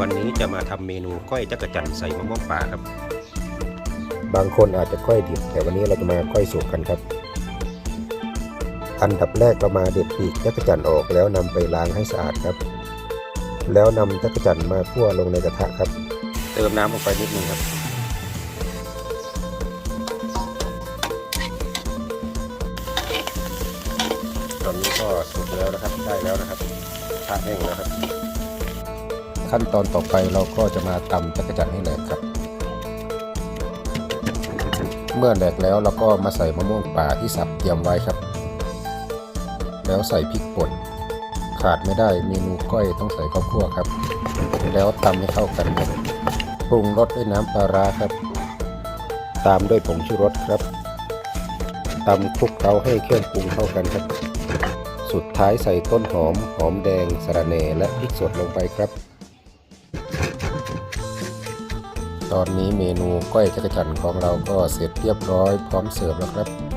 วันนี้จะมาทำเมนูก้อยจักรจั่นใส่มะม่วงป่าครับ บางคนอาจจะก้อยดิบ แต่วันนี้เราจะมาก้อยสุกกันครับ อันดับแรกเรามาเด็ดปีกจักรจั่นออกแล้วนำไปล้างให้สะอาดครับ แล้วนำจักรจั่นมาคั่วลงในกระทะครับ เติมน้ำลงไปนิดนึงครับตอนนี้ก็สุกแล้วนะครับ ได้แล้วนะครับผ้าแห้งแล้วครับ ขั้นตอนต่อไปเราก็จะมาตำจักรจั่นให้แหลกครับ เมื่อแหลกแล้วเราก็มาใส่มะม่วงป่าที่สับเตรียมไว้ครับ แล้วใส่พริกป่นขาดไม่ได้เมนูก้อยต้องใส่ข้าวคั่วครับ แล้วตำให้เข้ากันครับปรุงรสด้วยน้ำปลาร้าครับ ตามด้วยผงชูรสครับตำคลุกเคล้าให้เครื่องปรุงเข้ากันครับ สุดท้ายใส่ต้นหอม หอมแดงสะระแหน่และพริกสดลงไปครับ ตอนนี้เมนูก้อยจักรจั่นของเราก็เสร็จเรียบร้อยพร้อมเสิร์ฟแล้วครับ